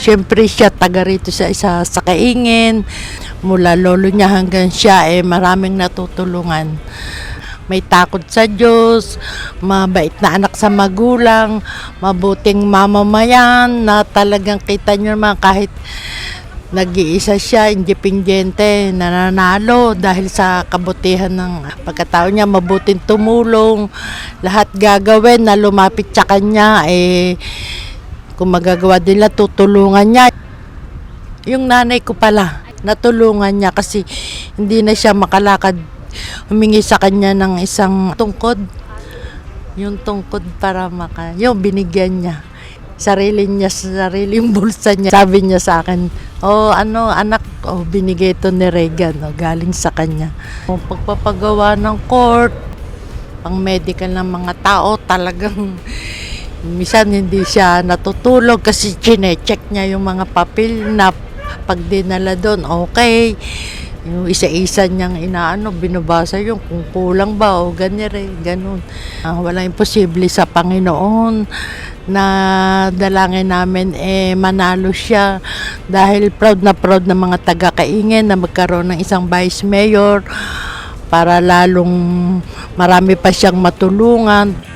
Siyempre siya taga rito sa isa sa kaingin. Mula lolo niya hanggang siya eh maraming natutulungan. May takot sa Diyos, mabait na anak sa magulang, mabuting mamamayan na talagang kita niyo naman kahit nag-iisa siya, independyente, nananalo dahil sa kabutihan ng pagkatao niya, mabuting tumulong, lahat gagawin na lumapit sa kanya, eh, kung magagawa nila, tutulungan niya. Yung nanay ko pala, natulungan niya kasi hindi na siya makalakad. Humingi sa kanya ng isang tungkod. Yung tungkod para maka... Yung binigyan niya. Sarili niya, sariling bulsa niya. Sabi niya sa akin, oh ano anak, oh binigay ito ni Regan, oh, galing sa kanya. Kung pagpapagawa ng court, pang medical ng mga tao, talagang Minsan hindi siya natutulog kasi chine-check niya yung mga papel na pag dinala doon, okay. Yung isa-isa niyang inaano, binabasa yung kung kulang ba o ganyan rin, ganun. Ah, wala imposible sa Panginoon na dalangin namin eh manalo siya dahil proud na proud ng mga taga-kaingin na magkaroon ng isang vice mayor para lalong marami pa siyang matulungan.